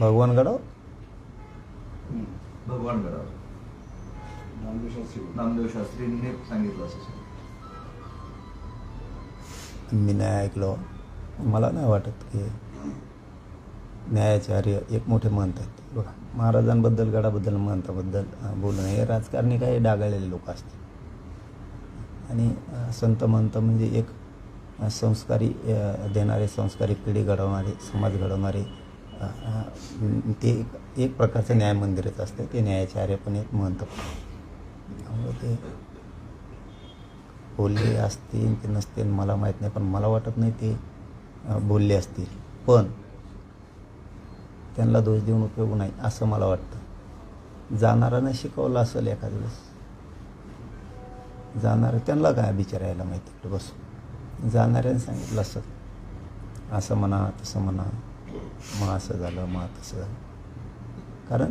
भगवान गडावर नामदेव शास्त्रींनी सांगितलं असं सर. मी नाही ऐकलो. मला नाही वाटत की न्यायाचार्य एक मोठे महंत आहेत बघा महाराजांबद्दल गडाबद्दल महंताबद्दल बोलणं हे राजकारणी काही डागाळलेले लोक असतात आणि संत महंत म्हणजे एक संस्कारी देणारे संस्कारी पिढी घडवणारे समाज घडवणारे ते एक एक प्रकारचं न्याय मंदिरच असते. ते न्यायाचार्य पण एक महंत त्यामुळे ते बोलले असतील की नसतील मला माहीत नाही पण मला वाटत नाही ते बोलले असतील. पण त्यांना दोष देऊन उपयोग नाही असं मला वाटतं. जाणाऱ्यानं शिकवलं असेल एखाद्या वेळेस. जाणारं त्यांना काय विचारायला माहिती? बस. बसून जाणाऱ्याने सांगितलं असं असं म्हणा तसं म्हणा. मग असं झालं मग तसं झालं. कारण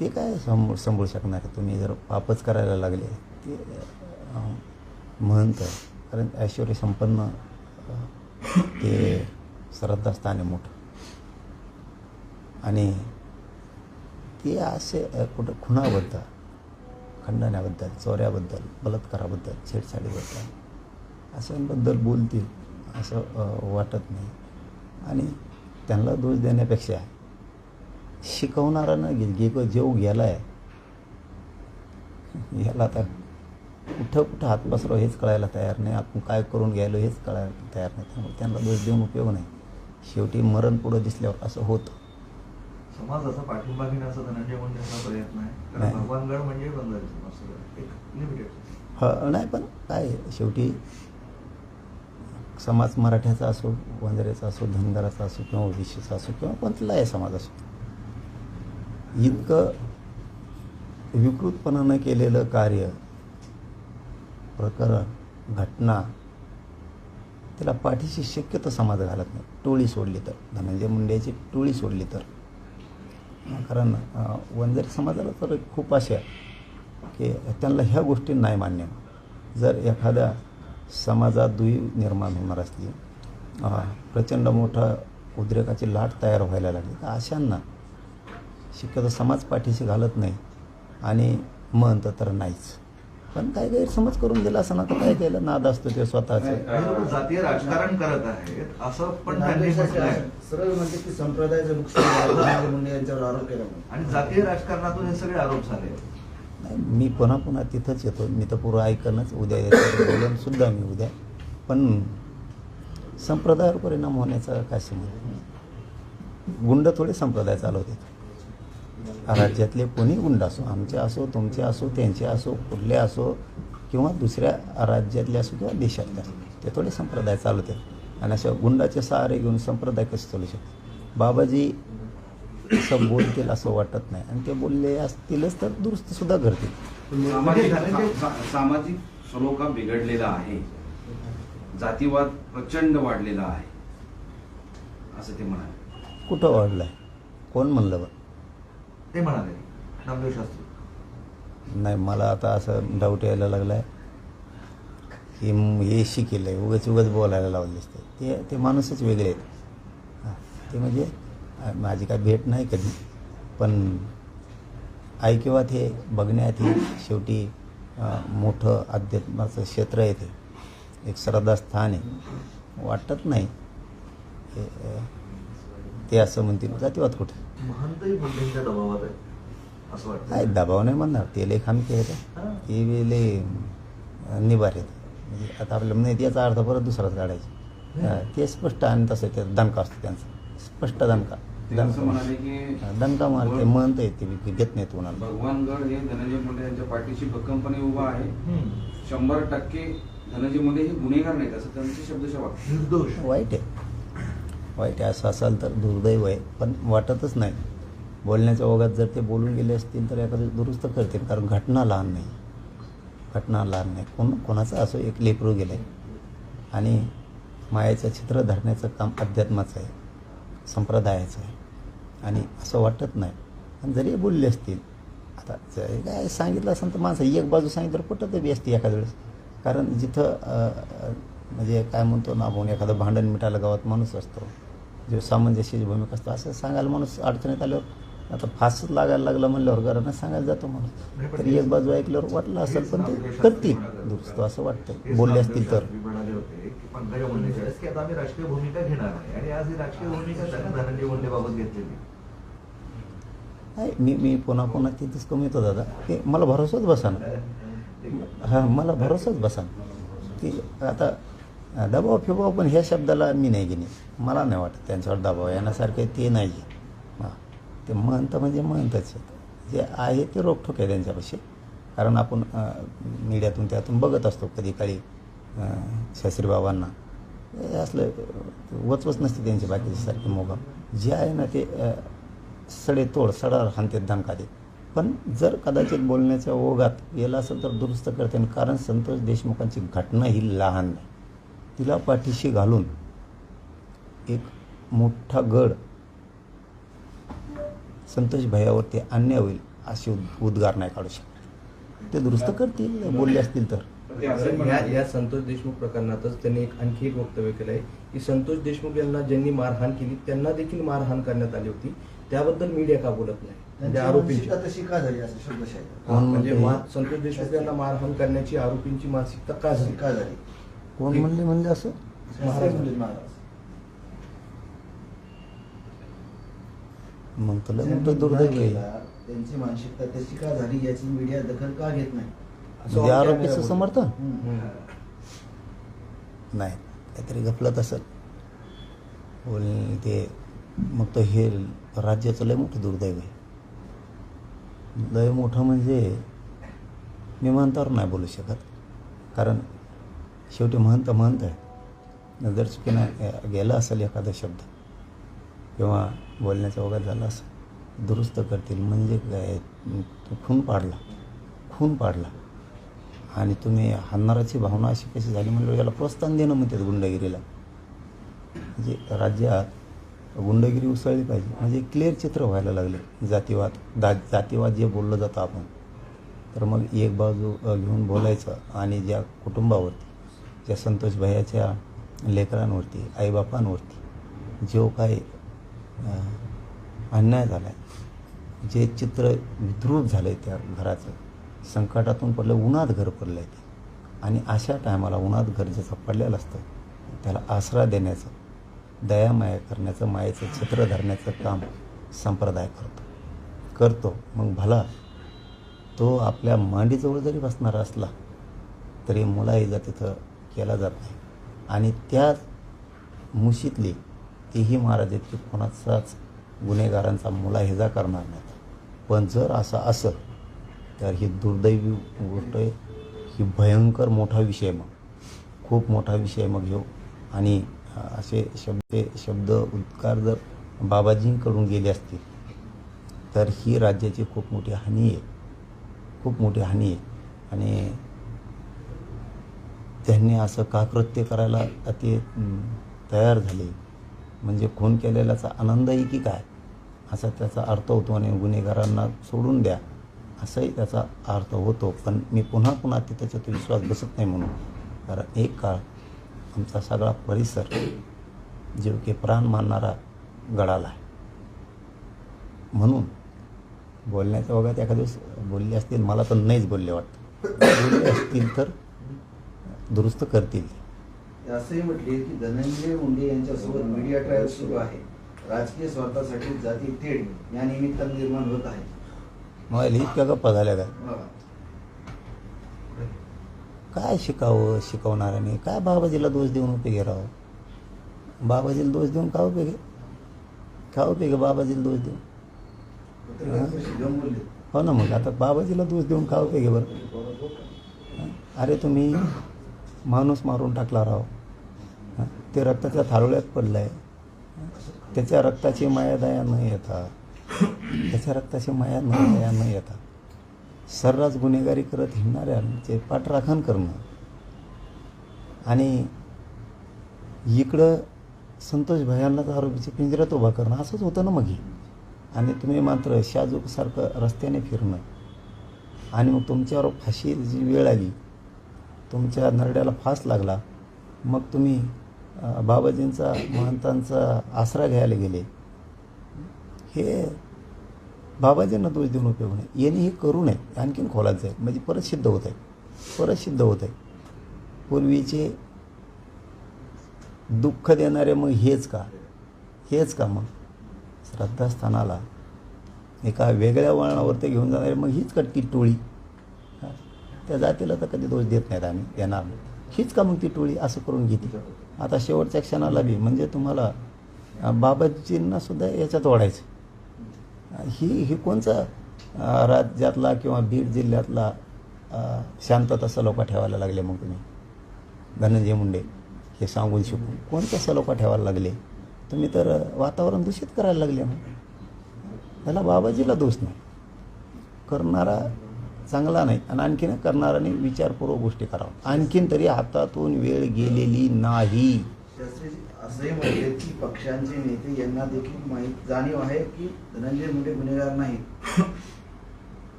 ते काय सांभ सांभाळू शकणार तुम्ही जर पापच करायला लागले ते म्हणतं कारण ऐश्वर्य संपन्न ते श्रद्धास्थान आहे मोठं. आणि ते असे कुठं खुणाबद्दल खंडण्याबद्दल चोऱ्याबद्दल बलात्काराबद्दल छेडछाडीबद्दल अशांबद्दल बोलतील असं वाटत नाही. आणि त्यांना दोष देण्यापेक्षा शिकवणारा गे गे जेव गेला आहे याला तर कुठं कुठं हात पसराव हेच कळायला तयार नाही. आपण काय करून गेलो हेच कळायला तयार नाही. त्यामुळे त्यांना दोष देऊन उपयोग नाही. शेवटी मरण पुढं दिसल्यावर असं होतं. समाजाचा पाठिंबा घेण्याचा धनंजय मुंडेंचा प्रयत्न आहे. कारण. भगवानगड म्हणजे समाज. एक लिमिटेड ह नाही पण काय शेवटी समाज मराठ्याचा असो वंजाऱ्याचा असो धनगराचा असो किंवा ओबीसीचा असो किंवा कोणताही समाज असो. इतकं विकृतपणानं केलेलं कार्य प्रकरण घटना त्याला पाठीशी शक्यतो समाज घालत नाही. टोळी सोडली तर. धनंजय मुंडेची टोळी सोडली तर. कारण अं, वंजारी समाजाला तर खूप अशा की त्यांना ह्या गोष्टी नाही मान्य. जर एखाद्या समाजात दुई निर्माण होणार असली प्रचंड मोठा उद्रेकाची लाट तयार व्हायला लागली. तर अशांना शक्यतो समाज पाठीशी घालत नाही आणि म्हणतं तर नाहीच. पण काय गैरसमज करून दिला असं ना तर काय केलं? नाद असतो ते स्वतःचं. जातीय राजकारण करत आहेत असं पण सरळ म्हणजे की संप्रदायाचं नुकसान यांच्यावर आरोप केला. आणि जातीय राजकारणातून हे सगळे आरोप झाले. मी पुन्हा पुन्हा तिथंच येतो. मी तर पुरं ऐकणच उद्या येतो बोलून सुद्धा मी उद्या. पण संप्रदायावर परिणाम होण्याचा काय संबंध गुंड थोडे संप्रदाय चालवते राज्यातले कोणी गुंड असो आमचे असो तुमचे असो त्यांचे असो कुठले असो किंवा दुसऱ्या राज्यातले असो किंवा देशातले असो ते थोडे संप्रदाय चालवते आणि अशा गुंडाचे सहारे घेऊन संप्रदाय कसे चालू शकते बाबाजी असं बोलतील असं वाटत नाही. आणि ते बोलले असतीलच तर दुरुस्त सुद्धा करतील. सामाजिक म्हणजे सा- सामाजिक सलोखा बिघडलेला आहे. जातीवाद प्रचंड वाढलेला आहे. असं ते म्हणाले. कुठं वाढलाय? कोण म्हणलं बरं? ते म्हणाले. नामदेव शास्त्री. नाही मला आता असं डाऊट यायला लागला आहे की हे शिकेल आहे उगाच उगाच बोलायला लावले असते ते ते माणूसच वेगळे आहेत. ते म्हणजे माझी काय भेट नाही कधी. पण ऐकिवात हे बघण्यात हे शेवटी मोठं अध्यात्माचं क्षेत्र आहे ते. एक श्रद्धास्थान आहे. वाटत नाही. हे, ते असं म्हणतील जातीवाद कुठे? काय दबाव नाही म्हणणार. ते लय खामके आहेत हां. ते बी अं, निबार आहेत. म्हणजे आता आपल्याला नाही याचा अर्थ परत दुसराच काढायचा. ते स्पष्ट आणि तसं ते दणका असतो त्यांचा. स्पष्ट दणका. ते असं दणका म्हणाले की दणका मारते म्हणत आहेत ते बी घेत नाहीत कोणाला. भगवानगड हे धनंजय मुंडे यांच्या पाठीशी भक्कमपणे उभा आहे. शंभर टक्के धनंजय मुंडे हे गुन्हेगार नाहीत असं त्यांचे शब्दशः निर्दोष. वाईट आहे. वाईट आहे असं असाल तर दुर्दैव आहे पण वाटतच नाही. बोलण्याच्या ओघात जर ते बोलून गेले असतील तर एखादं दुरुस्त करतील कारण घटना लहान नाही. घटना लहान नाही. कोण कोणाचं असं एक लेकरू गेलं आहे आणि मायाचं चित्र धरण्याचं काम अध्यात्माचं आहे. संप्रदायाचं आहे. आणि असं वाटत नाही. आणि जरी बोलले असतील आता जरी काय सांगितलं असेल तर माणसं एक बाजू सांगितलं पटत बी असते एखाद्या वेळेस. कारण जिथं म्हणजे काय म्हणतो ना आपण एखादं भांडण मिटायला गावात माणूस असतो. जो सामंजस्याची भूमिका असतो असं सांगायला माणूस अडचणीत आल्यावर आता फासच लागायला लागला म्हणल्यावर घरानं सांगायला जातो माणूस तरी एक बाजू ऐकल्यावर वाटलं असेल पण ते करतील. दुरुस्त असं वाटतं बोलले असतील तर. मी राजकीय भूमिका घेणार आणि आज ही राजकीय भूमिका धनंजय मुंडेबाबत घेतलेली नाही मी मी पुन्हा पुन्हा तिथेच कमी येतो दादा. ते मला भरोसाच बसा ना. हां मला भरोसाच बसा की आता दबाव फिबाव पण ह्या शब्दाला मी नाही घेणे. मला नाही वाटत त्यांच्यावर दबाव येण्यासारखे ते नाही ते महंत म्हणजे महंतच आहेत जे आहे ते रोखठोक आहे त्यांच्यापाशी. कारण आपण मीडियातून त्यातून बघत असतो कधी काळी शास्त्रीबाबांना हे असलं वचवच नसते त्यांचे बाकीचे सारखे मोगाम जे आहे ना ते सडेतोड सडे तोड सडा हानते धमका देत पण जर कदाचित बोलण्याच्या ओघात गेला असेल तर दुरुस्त करते आणि कारण संतोष देशमुखांची घटना ही लहान नाही. तिला पाठीशी घालून एक मोठा गड संतोष भैयावरती अन्याय होईल असे उद- उद्गार नाही काढू शकत. ते दुरुस्त करतील बोलले असतील तर. या म्हणाले. या संतोष देशमुख प्रकरणातच त्यांनी एक आणखी एक वक्तव्य केलं आहे की संतोष देशमुख यांना ज्यांनी मारहाण केली त्यांना देखील मारहाण करण्यात आली होती. त्याबद्दल मीडिया का बोलत नाही? म्हणजे आरोपींची. तशी का झाली असं शब्दशः आहे. कोण म्हणजे संतोष देशमुख यांना मारहाण करण्याची आरोपींची मानसिकता का झाली? का झाली? कोण म्हणले म्हणजे असं? महाराज म्हणले महाराज. मग तुला गुन्हा दुर्दैव. आहे त्यांची मानसिकता तशी का झाली याची मीडिया दखल का घेत नाही? म्हणजे वाक्य आरोपीचं समर्थन. नाही काहीतरी गफलत असेल. बोल ते मग तर हे राज्याचं लय मोठं दुर्दैव आहे. लय मोठं म्हणजे मी महंतावर नाही बोलू शकत. कारण शेवटी महंत महंत आहे. जर चुकीनं गेला असेल एखादा शब्द. किंवा बोलण्याचा वगैरे झाला असं दुरुस्त करतील. म्हणजे काय तो खून पाडला खून पाडला. आणि तुम्ही हाणणाराची भावना अशी कशी झाली म्हणजे याला प्रोत्साहन देणं म्हणतात गुंडगिरीला. म्हणजे राज्यात गुंडगिरी उसळली पाहिजे. म्हणजे क्लिअर चित्र व्हायला लागले. जातीवाद दा जातीवाद जे बोललं जातं आपण तर मग एक बाजू घेऊन बोलायचं आणि ज्या कुटुंबावरती ज्या संतोष भैयाच्या लेकरांवरती आईबापांवरती जो काही अन्याय झाला आहे जे चित्र विद्रूप झालं आहे त्या घराचं संकटातून पडलं उन्हात घर पडलं आहे ते. आणि अशा टायमाला उन्हात घर ज्याचं पडलेलं असतं त्याला आसरा देण्याचं दयामाया करण्याचं मायेचं चित्र धरण्याचं काम संप्रदाय करतो. करतो. मग भला तो आपल्या मांडीजवळ जरी बसणारा असला तरी मुलाईजा तिथं केला जात नाही. आणि त्या मुशीतली तेही महाराज आहेत की कोणाचाच गुन्हेगारांचा मुला हेजा करणार नाहीत. पण जर असं असं तर ही दुर्दैवी गोष्ट आहे. ही भयंकर मोठा विषय मग. खूप मोठा विषय मग घेऊ आणि असे शब्द शब्द उद्गार जर बाबाजींकडून गेले असतील तर ही राज्याची खूप मोठी हानी आहे. खूप मोठी हानी आहे. आणि त्यांनी असं का कृत्य करायला ते तयार झाले? म्हणजे खून केलेल्याचा आनंदही की काय? असा त्याचा अर्थ होतो आणि गुन्हेगारांना सोडून द्या. असाही त्याचा अर्थ होतो. पण मी पुन्हा पुन्हा ते त्याच्यात विश्वास बसत नाही म्हणून. कारण एक काळ आमचा सगळा परिसर जीव की प्राण मानणारा गडाला आहे. म्हणून बोलण्याच्या वगैरे एखाद्या दिवस बोलले असतील मला तर नाहीच बोलले वाटतं. बोलले असतील तर दुरुस्त करतील. ते असंही म्हटले की धनंजय मुंडे यांच्यासोबत मीडिया ट्रायल सुरू आहे. राजकीय स्वार्थासाठी जाती तेढ या निमित्तानं निर्माण होत आहे. मग इतक्या गप्पा झाल्या काय बघा. काय शिकावं शिकवणाऱ्याने? काय बाबाजीला दोष देऊन उपयोगी राहावं बाबाजीला दोष देऊन का उपयोग? का उपयोग बाबाजीला दोष देऊन? हो? ना मग. आता बाबाजीला दोष देऊन का उपयोग बरं? हं? अरे तुम्ही माणूस मारून टाकला राव. ते रक्ताच्या थारोळ्यात पडलं आहे त्याच्या रक्ताची माया दया न येता त्याच्या रक्ताची माया न दया न येता सर्रास गुन्हेगारी करत हिंडणाऱ्यांचे पाठराखण करणं आणि इकडं संतोष भयांनाच आरोपीचे पिंजऱ्यात उभा करणं असंच होतं ना मग. आणि तुम्ही मात्र शाजूकसारखं रस्त्याने फिरणं. आणि मग तुमच्यावर फाशी जी वेळ आली. तुमच्या नरड्याला फास लागला मग तुम्ही बाबाजींचा महंतांचा आसरा घ्यायला गेले. हे बाबाजींना दोष देऊन उपयोग नाही. यांनी हे करू नये. आणखीन खोलात जाईल म्हणजे परत सिद्ध होत आहे. परत सिद्ध होत आहे. पूर्वीचे दुःख देणारे मग हेच का? हेच का मग? श्रद्धास्थानाला एका वेगळ्या वळणावर ते घेऊन जाणारे मग हीच का टोळी. त्या जातीला तर कधी दोष देत नाहीत आम्ही देणार नाही. हीच का मग ती टोळी असं करून घेते? आता शेवटच्या क्षणाला बी म्हणजे तुम्हाला बाबाजींना सुद्धा याच्यात ओढायचं. ही ही कोणचा राज्यातला किंवा बीड जिल्ह्यातला शांतता सलोखा ठेवायला लागले मग तुम्ही? धनंजय मुंडे हे सांगून शिकून. कोणत्या सलोखा ठेवायला लागले? तुम्ही तर वातावरण दूषित करायला लागले मग. त्याला बाबाजीला दोष नाही. करणारा चांगला नाही. आणि आणखीन करणाऱ्याने विचारपूर्वक गोष्टी करावं आणखीन तरी हातातून वेळ गेलेली नाही. म्हटले की पक्षांचे नेते यांना देखील माहीत जाणीव आहे की धनंजय मुंडे गुन्हेगार नाहीत.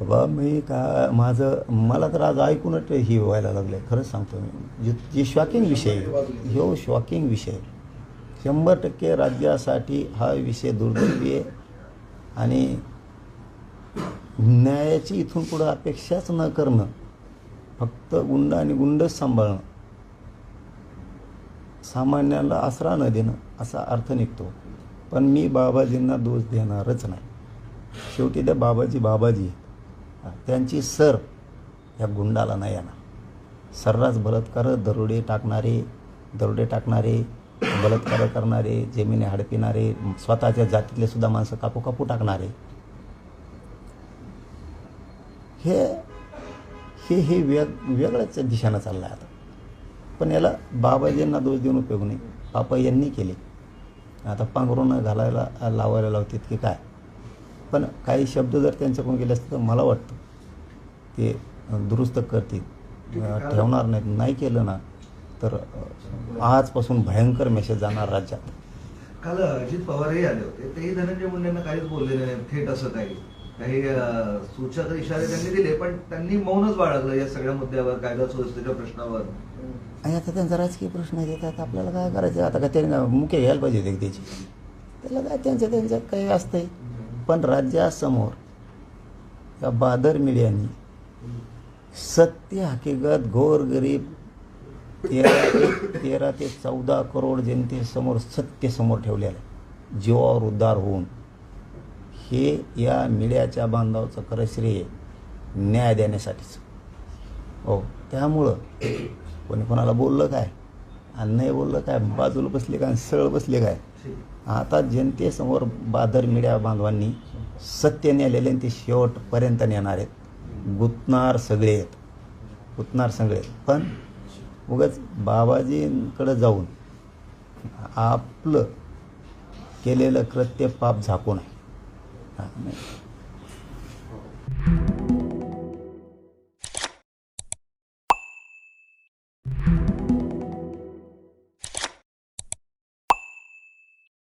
बाबा मी का माझं मला तर आज ऐकूनच हे व्हायला लागलं खरंच सांगतो मी. जे शॉकिंग विषय आहे, ह्यो शॉकिंग विषय आहे. शंभर टक्के राज्यासाठी हा विषय दुर्दैवी आहे. आणि न्यायाची इथून पुढं अपेक्षाच न करणं फक्त गुंड आणि गुंडच सांभाळणं सामान्याला आसरा न देणं असा अर्थ निघतो. पण मी बाबाजींना दोष देणारच नाही. शेवटी त्या बाबाजी बाबाजी त्यांची सर या गुंडाला नाही येणार. सर्रास बलात्कार दरोडे टाकणारे दरोडे टाकणारे बलात्कार करणारे जमिनी हडपिणारे स्वतःच्या जातीतले सुद्धा माणसं कापू कापू टाकणारे हे हे हे वेग वेगळ्याच दिशेनं चाललं आहे आता. पण याला बाबाजींना दोष देऊन उपयोग नाही. पापा यांनी केले. आता पांघरून घालायला लावायला लावतात की काय? पण काही शब्द जर त्यांच्याकडून गेले असते तर मला वाटतं ते दुरुस्त करतील. ठेवणार नाहीत. नाही केलं ना तर आजपासून भयंकर मेसेज जाणार राज्यात. काल अजित पवारही आले होते. तेही धनंजय मुंडेंना काहीच बोललेले नाही. थेट असं काही. काही सूचक इशारे त्यांनी दिले पण त्यांनी मौनच बाळगलं या सगळ्या मुद्द्यावर कायदा सुव्यवस्थेच्या प्रश्नावर. आणि आता त्यांचा राजकीय प्रश्न आहे त्यात आपल्याला काय करायचं? आता काय त्यांनी मुख्य घ्यायला पाहिजे होते त्याची? त्याला काय त्यांच्या त्यांच्यात काही असतंय. पण राज्यासमोर या बादर मीडियानी सत्य हकीकत गोरगरीब तेरा ते तेरा ते चौदा करोड जनतेसमोर सत्य समोर ठेवलेलं आहे. जीवावर उद्धार होऊन. हे या मीडियाच्या बांधवाचं खरं श्रेय न्याय देण्यासाठीच. हो त्यामुळं कोणी कोणाला बोललं काय? आणि नाही बोललं काय? बाजूला बसले काय? आणि सरळ बसले काय? आता जनतेसमोर बादर मीडिया बांधवांनी सत्य नेलेले आणि ते शेवटपर्यंत नेणार आहेत. गुतणार सगळे आहेत. गुतणार सगळे पण उगाच बाबाजींकडं जाऊन आपलं केलेलं कृत्य पाप झाकू नये. हा, नाही.